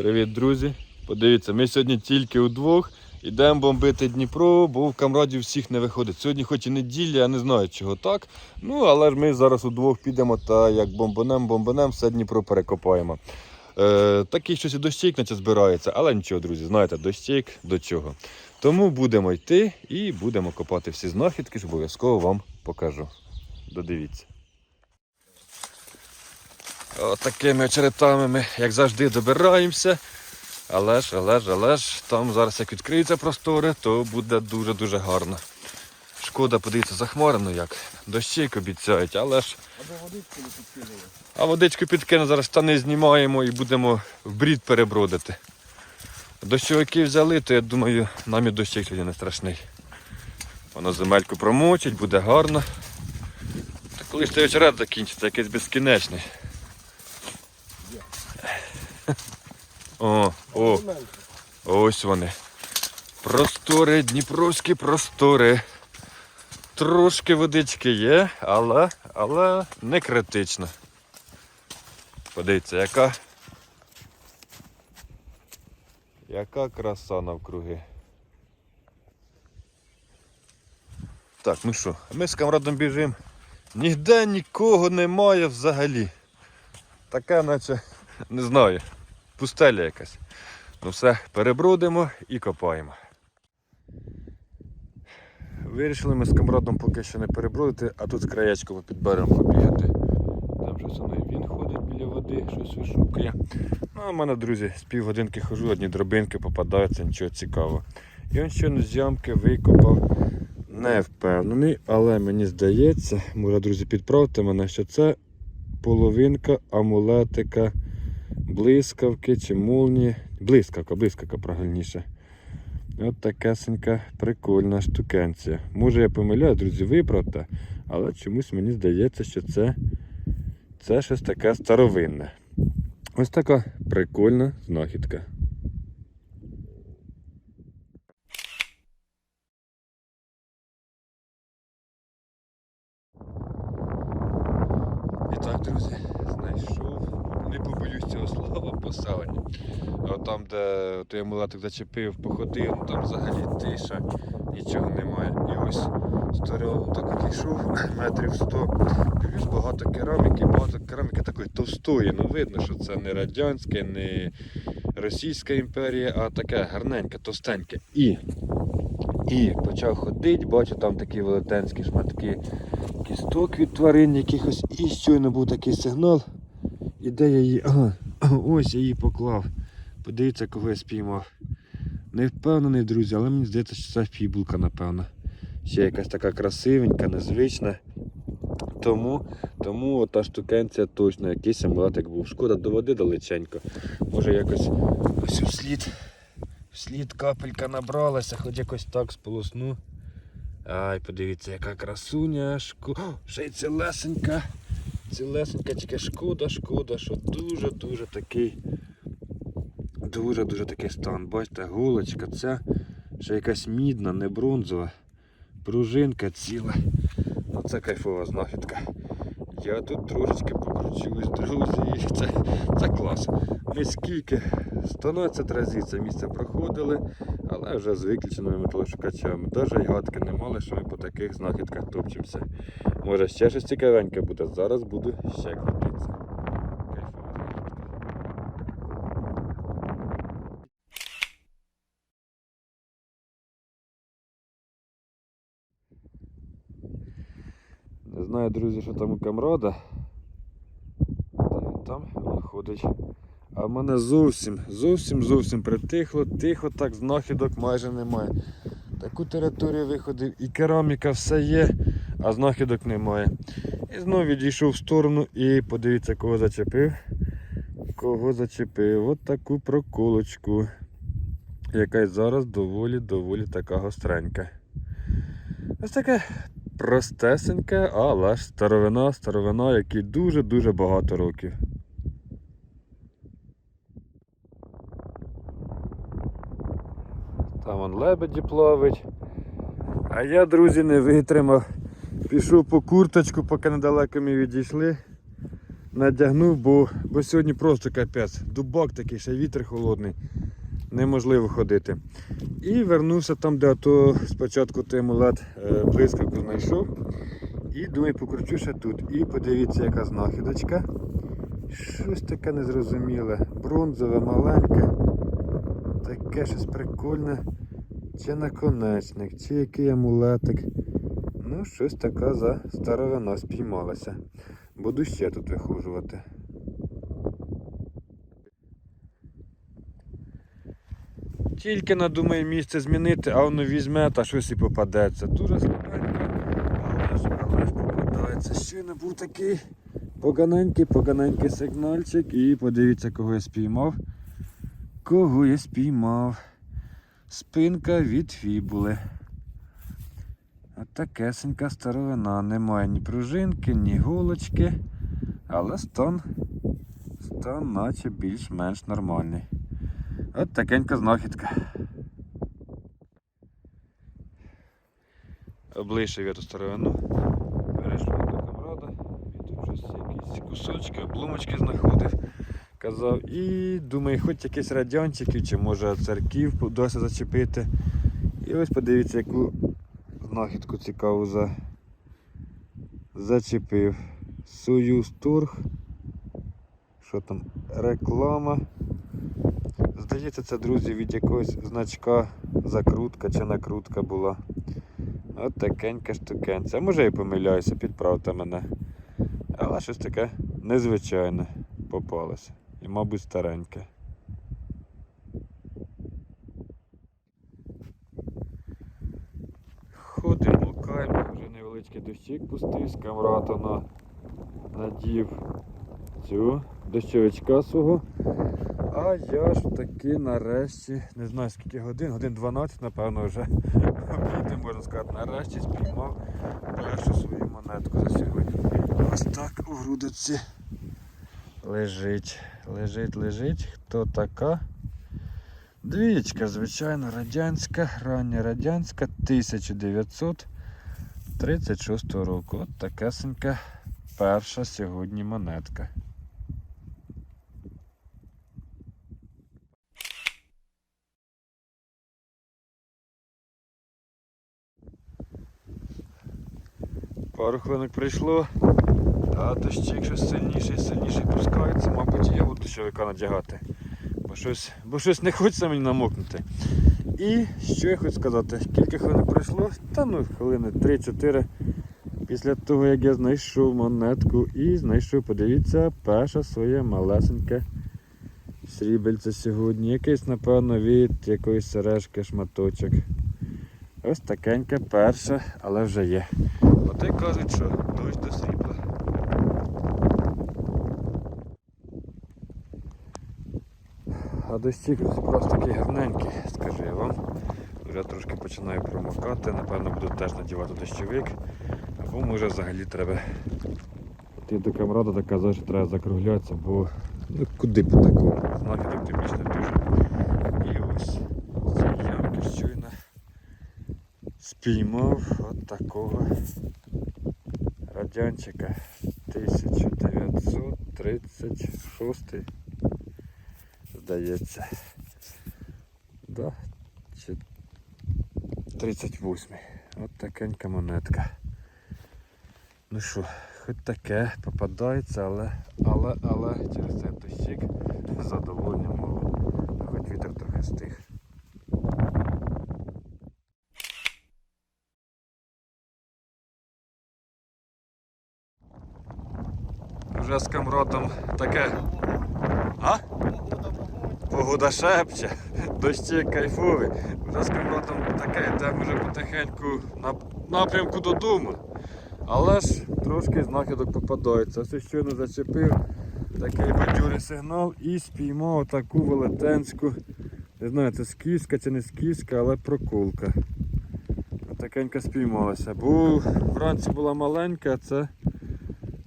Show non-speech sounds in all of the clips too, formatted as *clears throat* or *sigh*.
Привіт, друзі! Подивіться, ми сьогодні тільки удвох йдемо бомбити Дніпро, бо в камраді всіх не виходить. Сьогодні хоч і неділя, я не знаю чого так. Ну, але ж ми зараз удвох підемо та як бомбанем, бомбанем, все Дніпро перекопаємо. Е, такий щось і дощик наче збирається, але нічого, друзі, знаєте, дощик до чого. Тому будемо йти і будемо копати всі знахідки, ж обов'язково вам покажу. Додивіться. Отакими очеретами ми, як завжди, добираємося. Але ж, але ж, але ж, там зараз як відкриються простори, то буде дуже-дуже гарно. Шкода, подивіться, захмарено як. Дощик обіцяють, але ж. Або водичку не підкинули. А водичку підкину, зараз штани знімаємо і будемо в брід перебродити. Дощовики взяли, то я думаю, нам і дощик сьогодні не страшний. Воно земельку промочить, буде гарно. Та коли ж цей очерет закінчиться, якийсь безкінечний. О, о, ось вони. Простори, дніпровські простори. Трошки водички є, але, але не критично. Подивіться, яка. Яка краса навкруги. Так, ну що, ми з камрадом біжимо. Ніде нікого немає взагалі. Таке, наче, не знаю, пустеля якась. Ну все, перебродимо і копаємо. Вирішили ми з камрадом поки що не перебродити, а тут з краєчком під берегом побігати. Там щось воно він ходить біля води, щось вишукує. Ну, а в мене, друзі, з півгодинки хожу, одні дробинки попадаються, нічого цікавого. І він щойно з ямки викопав. Не впевнений, але мені здається, може, друзі, підправте мене, що це половинка амулетика блискавки чи молні. Блискавка, блискавка правильніше. От такесенька прикольна штукенція. Може я помиляю, друзі, виправте, але чомусь мені здається, що це, це щось таке старовинне. Ось така прикольна знахідка. І так, друзі, знайшов. Не побоюсь цього слова поселення. А там, де той амулетик зачепив, походив, там взагалі тиша, нічого немає. І ось здорово так от йшов, *laughs* метрів 100. Дивлюсь, багато кераміки, багато кераміки такої товстої. Ну видно, що це не радянське, не Російська імперія, а таке гарненьке, товстеньке. І, і почав ходити, бачу там такі велетенські шматки кісток від тварин якихось. І щойно був такий сигнал. І де я її. Ага, ось я її поклав. Подивіться, кого я спіймав. Не впевнений, друзі, але мені здається, що це фібулка, напевно. Ще якась така красивенька, незвична. Тому, тому та штукенція точно якийсь амулетик був. Шкода до води далеченько. Може якось ось вслід, вслід капелька набралася, хоч якось так сполосну. Ай, подивіться, яка красуня, ще й цілесенька. Цілесенька, тільки шкода, шкода, що дуже-дуже такий. Дуже-дуже такий стан. Бачите, голочка, ця ще якась мідна, не бронзова. Пружинка ціла. Ну це кайфова знахідка. Я тут трошечки покручусь, друзі. *laughs* Це, це клас. Ми скільки 112 разів це місце проходили, але вже з виключеними металошукачами. Навіть гадки не мали, що ми по таких знахідках топчемося. Може ще щось цікавеньке буде. Зараз буду ще крутитися. Не знаю, друзі, що там у камрада. Там він ходить. А в мене зовсім, зовсім зовсім притихло, тихо, так знахідок майже немає. Таку територію виходив і кераміка все є, а знахідок немає. І знову відійшов в сторону і подивіться, кого зачепив. Кого зачепив. От таку проколочку. Яка зараз доволі-доволі така гостренька. Ось таке простесеньке, але ж старовина, старовина, якій дуже-дуже багато років. Там вон лебеді плавить. А я, друзі, не витримав. Пішов по курточку, поки недалеко ми відійшли. надягнув, бо, бо сьогодні просто капець. Дубак такий, ще вітер холодний. Неможливо ходити. І вернувся там, де ото спочатку той амулет е, блискавку знайшов. І думаю, покручу ще тут. І подивіться, яка знахідочка. Щось таке незрозуміле. Бронзове, маленьке. Таке щось прикольне. Чи наконечник, чи який амулетик. Щось така за старовина спіймалася. Буду ще тут вихожувати. Тільки надумає місце змінити, а воно візьме та щось і попадеться. Дуже слабенько, але ж, але ж попадається. Щойно був такий поганенький, поганенький сигнальчик. І подивіться, кого я спіймав. Кого я спіймав. Спинка від фібули. Отакесенька старовина. Немає ні пружинки, ні голочки. Але стан, стан наче більш-менш нормальний. От такенька знахідка. Облишив я ту старовину. Перейшов до камрада. Він тут щось якісь кусочки, обломочки знаходив. Казав, і думаю, хоч якісь радянчиків, чи може церків досі зачепити. І ось подивіться, яку знахідку цікаву за... зачепив. Союз Тург. Що там? Реклама. Здається, це, друзі, від якогось значка закрутка чи накрутка була. От такенька штукенця. Може і помиляюся, підправте мене. Але щось таке незвичайне попалося. І, мабуть, стареньке. Невеличкий дощик пустив, з камрата на надів цю дощовичка свого. А я ж таки нарешті, не знаю скільки годин, годин 12, напевно, вже обійти, можна сказати, нарешті спіймав першу свою монетку за сьогодні. Ось так у грудиці лежить. Лежить, лежить. Хто така? Двічка, звичайно, радянська, рання радянська, 1936 року. От такесенька перша сьогодні монетка. Пару хвилинок прийшло, а дощик щось сильніший, сильніший пускається, мабуть, я буду дощовика надягати. Щось, бо щось не хочеться мені намокнути. І що я хочу сказати, кілька хвилин пройшло, та ну хвилини 3-4 після того, як я знайшов монетку і знайшов, подивіться, перше своє малесеньке срібельце сьогодні. Якийсь, напевно, від якоїсь сережки шматочок. Ось такеньке перше, але вже є. От і кажуть, що дощ до срібла. А дощик просто такий гарненький, скажу я вам. Вже трошки починаю промокати, напевно буду теж надівати дощовик. Або може взагалі треба йти до камрада та казати, що треба закруглятися, бо ну, куди по такому? Знахідок тим більше дуже. І ось цієї ямки щойно спіймав от такого радянчика 1936 здається. Да? Чи 38. От такенька монетка. Ну що, хоч таке попадається, але, але, але через цей дощик задоволення мало. Хоч вітер трохи стих. Вже з камротом таке. А? Погода шепче, *laughs* дощик кайфовий. Вже з камротом таке, йдемо вже потихеньку на напрямку додому. Але ж трошки знахідок попадається. Ось щойно зачепив такий бадьорий сигнал і спіймав таку велетенську. Не знаю, це скіска чи не скіска, але проколка. Такенька спіймалася. Бо вранці була маленька, а це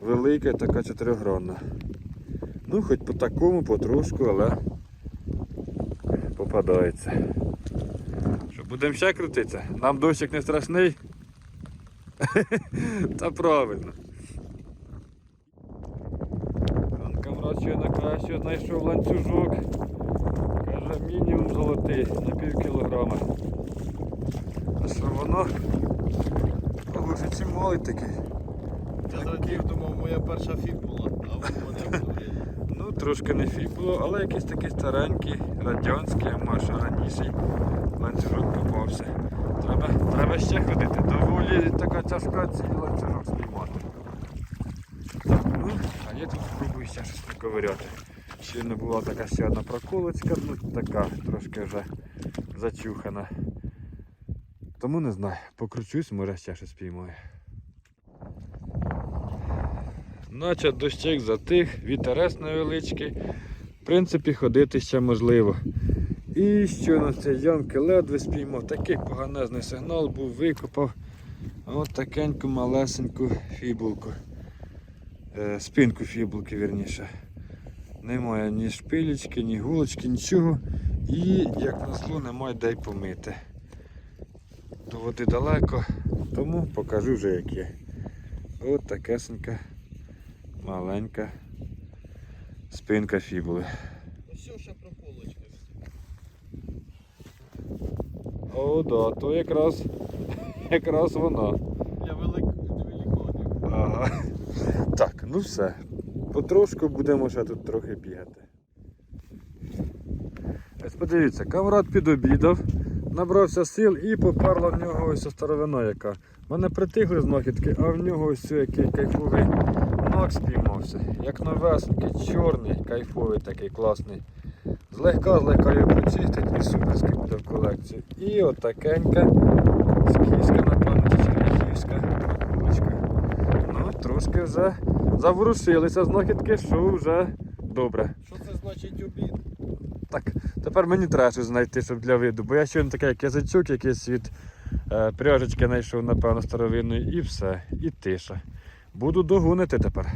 велика така чотиригранна. Ну, хоч по такому, потрошку, але попадається. Що, будемо ще крутитися? Нам дощик не страшний? *laughs* Та правильно. що знайшов ланцюжок. Каже, мінімум золотий на пів кілограма. А що воно? Що чималий такий. Я зрадів, думав, моя перша а воно не буде. Ну, трошки не фі було, але якийсь такий старенький, радянський, а може раніший ланцюжок попався. Треба, треба ще ходити. Доволі така тяжка цей ланцюжок знімати. Ну, а я тут спробую ще щось наковиряти. Щойно була така ще одна проколочка, ну така трошки вже зачухана. Тому не знаю, покручусь, може ще щось піймаю. Наче дощик затих, вітерець невеличкий. В принципі, ходити ще можливо. І що на цій ямки ледве спіймав. Такий поганезний сигнал був, викопав. От такеньку малесеньку фібулку. Е, спинку фібулки, вірніше. Немає ні шпилечки, ні гулочки, нічого. І, як назло, немає де й помити. До води далеко, тому покажу вже як є. От такесенька маленька спинка фібули. Ось ще проколочка. О, да, то якраз, якраз вона. Для велик... Ага. Так, ну все. Потрошку будемо ще тут трохи бігати. Ось подивіться, камрад підобідав, набрався сил і поперла в нього ось старовина яка. Мене притихли знахідки, а в нього ось який кайфовий ног спіймався. Як новесенький, чорний, кайфовий такий класний. Злегка, злегка його почистить і суперський буде в колекції. І отакенька скіська, напевно, чи черняхівська проколочка. Ну, трошки вже заворушилися знахідки, що вже добре. Що це значить обід? Так, тепер мені треба щось знайти, щоб для виду. Бо я щойно таке як язичок якийсь від е, пряжечки знайшов, напевно, старовинної, і все, і тиша. Буду догонити тепер.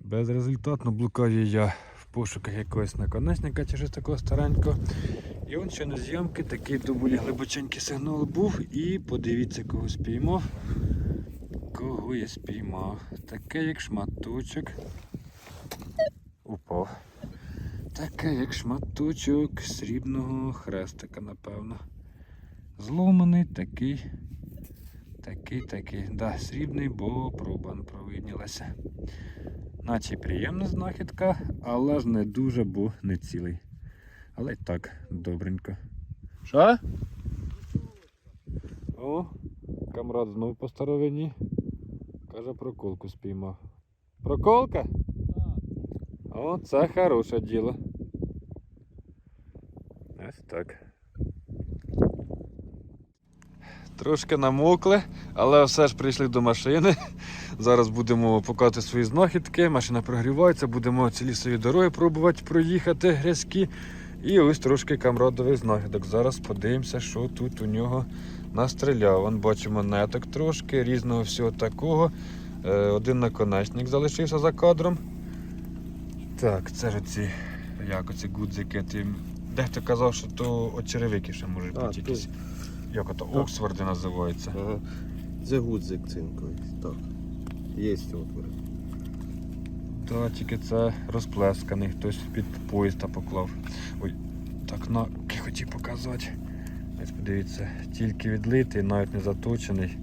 Безрезультатно блукаю я в пошуках якогось наконечника чи щось такого старенького. І он ще на зйомки такий доволі глибоченький сигнал був. І подивіться, кого спіймав. Кого я спіймав? Таке як шматочок. Упав. Таке як шматочок срібного хрестика, напевно. Зломаний такий. Такий, такий. Да, срібний, бо проба провиднілася. Наче приємна знахідка, але ж не дуже, бо не цілий. Але й так, добренько. Що? О, камрад знов по старовині. Каже, проколку спіймав. Проколка? О, це хороше діло. Ось так. Трошки намокли, але все ж прийшли до машини. Зараз будемо показувати свої знахідки. Машина прогрівається, будемо ці лісові дороги пробувати проїхати грязькі. І ось трошки камрадових знахідок. Зараз подивимося, що тут у нього настріляв. Вон бачимо неток трошки, різного всього такого. Е, Один наконечник залишився за кадром. Так, це ж ці, як оці гудзики. Дехто казав, що то от черевики ще можуть бути якісь. Як ото Оксфорди називаються. Ага. Це гудзик цинковий. Так. Є отвори. Та тільки це розплесканий, хтось під поїзд та поклав. Ой, так на хотів показати. Ось подивіться, тільки відлитий, навіть не заточений,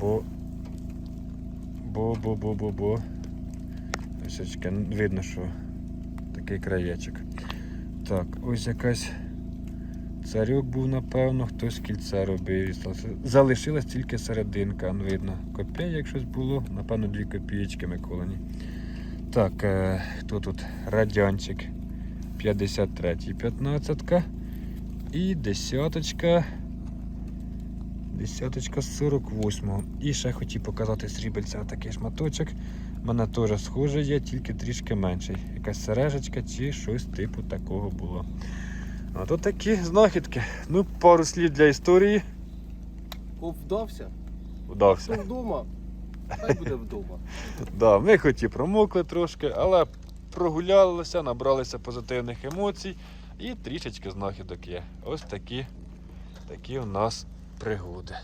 бо. Бо, бо, бо, бо, бо. Ось очки, видно, що такий краєчок. Так, ось якась царюк був, напевно, хтось кільце робив. Залишилась тільки серединка, ну, видно. Копійок щось було, напевно, дві копієчки Миколані. Так, е, хто тут? Радянчик 53 15 і десяточка. Десяточка з 48. І ще хотів показати срібельця такий шматочок. У мене теж схоже є, тільки трішки менший. Якась сережечка чи щось типу такого було. А тут такі знахідки. Ну, пару слів для історії. Коп вдався? Вдався. Хто вдома? Хай буде вдома. *laughs* Да, ми хоч і промокли трошки, але прогулялися, набралися позитивних емоцій і трішечки знахідок є. Ось такі, такі у нас пригоди.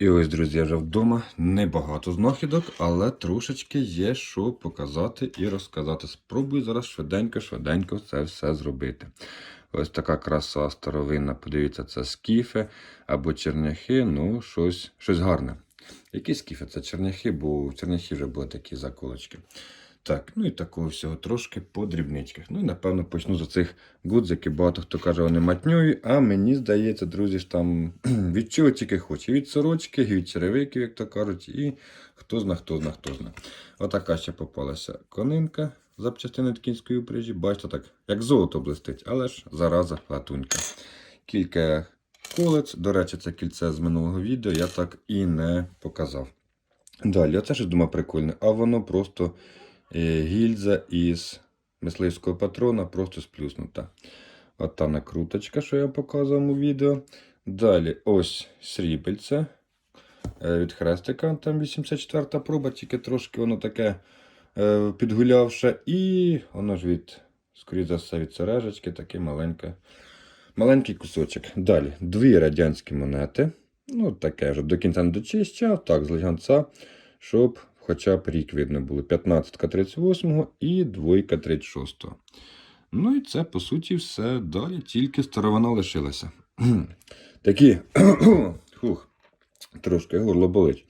І ось, друзі, вже вдома. Небагато знахідок, але трошечки є що показати і розказати. Спробую зараз швиденько-швиденько це все зробити. Ось така краса старовинна. Подивіться, це скіфи або черняхи, ну, щось, щось гарне. Які скіфи? Це черняхи, бо в черняхи вже були такі заколочки. Так, ну і такого всього трошки по дрібничках. Ну і напевно почну з цих гудзиків. Багато хто каже, вони матньові, а мені здається, друзі, ж там *clears throat* від чого тільки хоче. Від сорочки, від черевиків, як то кажуть, і хто зна, хто зна, хто зна. Отака ще попалася конинка запчастини кінської упряжі. Бачите, так, як золото блистить, але ж зараза латунька. Кілька колець. До речі, це кільце з минулого відео я так і не показав. Далі, оце ж думаю прикольне, а воно просто гільза із мисливського патрона, просто сплюснута. От та накруточка, що я показував у відео. Далі ось срібельце е, від хрестика, там 84-та проба, тільки трошки воно таке е, підгулявше. І воно ж від, скоріше за все, від сережечки, таке маленьке. Маленький кусочок. Далі дві радянські монети. Ну, таке вже до кінця не дочищав, так, з легонця, щоб хоча б рік видно було. 15 38 і 2 36. Ну і це, по суті, все. Далі тільки старовина лишилася. *clears throat* Такі. *clears throat* Хух, трошки горло болить.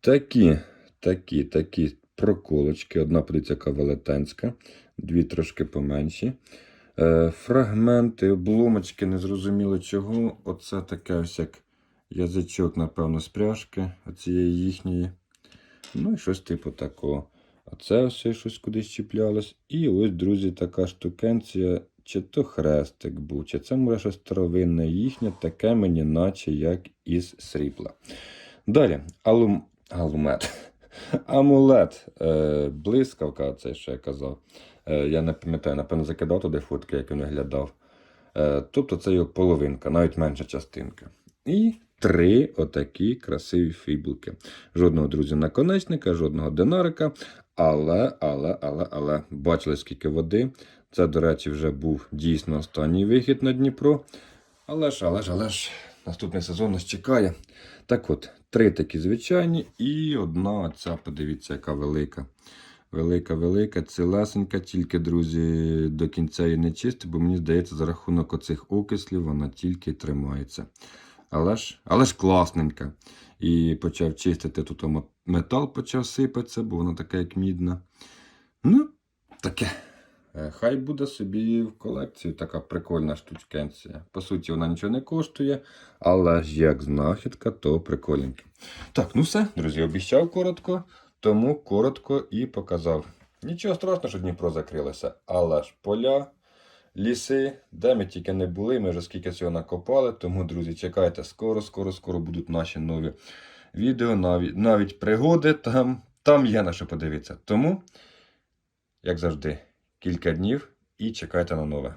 Такі, такі, такі проколочки. Одна подивіться, велетенська, дві трошки поменші. Е, фрагменти, обломочки, незрозуміло чого. Оце таке ось як язичок, напевно, з пряжки оцієї їхньої. Ну і щось типу такого. Оце ось щось кудись чіплялось. І ось, друзі, така штукенція, чи то хрестик був, чи це може щось старовинне їхнє, таке мені, наче як із срібла. Далі, алум... алумет. *laughs* Амулет. Е, блискавка, це що я казав. Е, я не пам'ятаю, напевно, закидав туди фотки, як він виглядав. Е, тобто це його половинка, навіть менша частинка. І три отакі красиві фібулки. Жодного друзі наконечника, жодного динарика. Але, але, але, але, бачили, скільки води. Це, до речі, вже був дійсно останній вихід на Дніпро. Але ж, але ж, але ж, наступний сезон нас чекає. Так от, три такі звичайні, і одна ця, подивіться, яка велика. Велика, велика, цілесенька, тільки, друзі, до кінця її не чисти, бо мені здається, за рахунок оцих окислів вона тільки тримається. Але ж, але ж класненька. І почав чистити, тут метал почав сипатися, бо вона така, як мідна. Ну, таке. Е, Хай буде собі в колекцію така прикольна штучкенція. По суті, вона нічого не коштує, але ж як знахідка, то прикольненьке. Так, ну все, друзі, обіцяв коротко, тому коротко і показав. Нічого страшного, що Дніпро закрилося, але ж поля, ліси, де ми тільки не були, ми вже скільки цього накопали. Тому, друзі, чекайте, скоро, скоро, скоро будуть наші нові відео, навіть, навіть пригоди. Там, там є на що подивитися. Тому, як завжди, кілька днів і чекайте на нове.